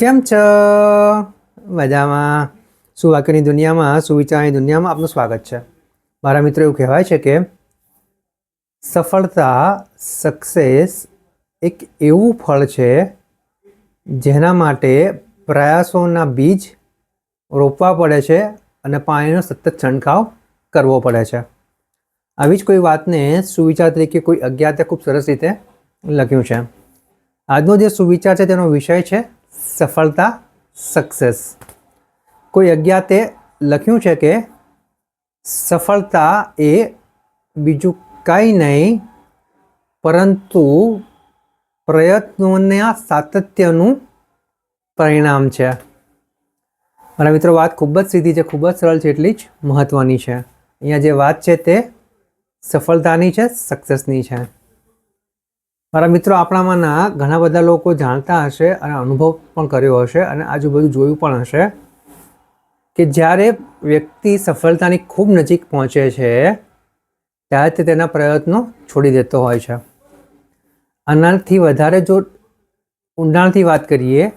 કેમ છો? મજામાં. સુવાક્યની દુનિયામાં સુવિચારની દુનિયામાં આપનું સ્વાગત છે? મારા મિત્રો એવું કહેવાય છે કે સફળતા સક્સેસ એક એવું ફળ છે જેના માટે પ્રયાસોના બીજ રોપવા પડે છે અને પાણીનો સતત છંટકાવ કરવો પડે છે. આવી જ કોઈ વાતને સુવિચાર તરીકે કોઈ અજ્ઞાતે ખૂબ સરસ રીતે લખ્યું છે. આજનો જે સુવિચાર છે તેનો વિષય છે સફળતા સક્સેસ કોઈ અજ્ઞાતે લખ્યું છે કે, સફળતા એ બીજું કાંઈ નહીં, પરંતુ પ્રયત્નોના સાતત્યનું પરિણામ છે. મારા મિત્રો, વાત ખૂબ જ સીધી છે, ખૂબ જ સરળ છે, એટલી જ મહત્ત્વની છે. અહીંયા જે વાત છે તે સફળતાની છે સક્સેસની છે. મારા મિત્રો આપણામાંના ઘણા બધા લોકો જાણતા હશે અને અનુભવ પણ કર્યો હશે અને આજુબાજુ જોયું પણ હશે કે જ્યારે વ્યક્તિ સફળતાની ખૂબ નજીક પહોંચે છે, ત્યારે તે તેના પ્રયત્નો છોડી દેતો હોય છે. આનાથી વધારે જો ઊંડાણથી વાત કરીએ,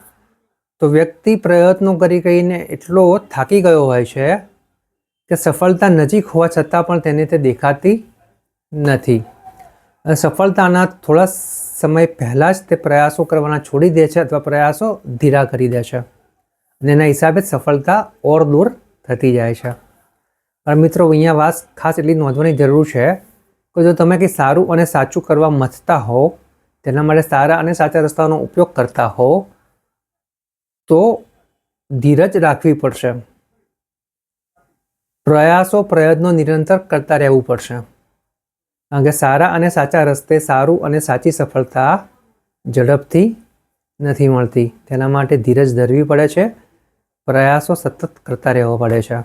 તો વ્યક્તિ પ્રયત્નો કરી કરીને એટલો થાકી ગયો હોય છે કે સફળતા નજીક હોવા છતાં પણ તેને તે દેખાતી નથી. સફળતાના થોડા સમય પહેલાં જ તે પ્રયાસો કરવાના છોડી દે છે અથવા પ્રયાસો ધીરા કરી દે છે. અને એના હિસાબે સફળતા ઓર દૂર થતી જાય છે. પણ મિત્રો, અહીંયા વાત ખાસ એટલી નોંધવાની જરૂર છે કે જો તમે કંઈ સારું અને સાચું કરવા મથતા હો, તેના માટે સારા અને સાચા રસ્તાનો ઉપયોગ કરતા હો, તો ધીરજ રાખવી પડશે. પ્રયાસો પ્રયત્નો નિરંતર કરતા રહેવું પડશે. કારણ કે સારા અને સાચા રસ્તે સારું અને સાચી સફળતા ઝડપથી નથી મળતી. તેના માટે ધીરજ ધરવી પડે છે. પ્રયાસો સતત કરતા રહેવો પડે છે.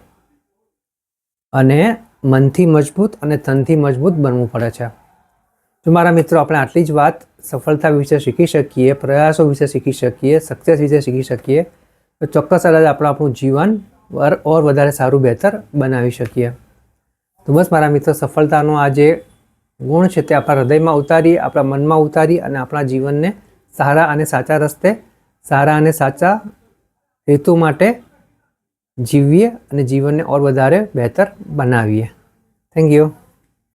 અને મનથી મજબૂત અને તનથી મજબૂત બનવું પડે છે. જો મારા મિત્રો આપણે આટલી જ વાત સફળતા વિશે શીખી શકીએ, પ્રયાસો વિશે શીખી શકીએ સક્સેસ વિશે શીખી શકીએ, તો ચોક્કસ કદાચ આપણે આપણું જીવન ઓર ઓર વધારે સારું બહેતર બનાવી શકીએ. તો બસ મારા મિત્રો, સફળતાનો આ જે ગુણ છે તે આપણા હૃદયમાં ઉતારીએ, આપણા મનમાં ઉતારી અને આપણા જીવનને સારા અને સાચા રસ્તે, સારા અને સાચા હેતુ માટે જીવીએ અને જીવનને ઓર વધારે બહેતર બનાવીએ. Thank you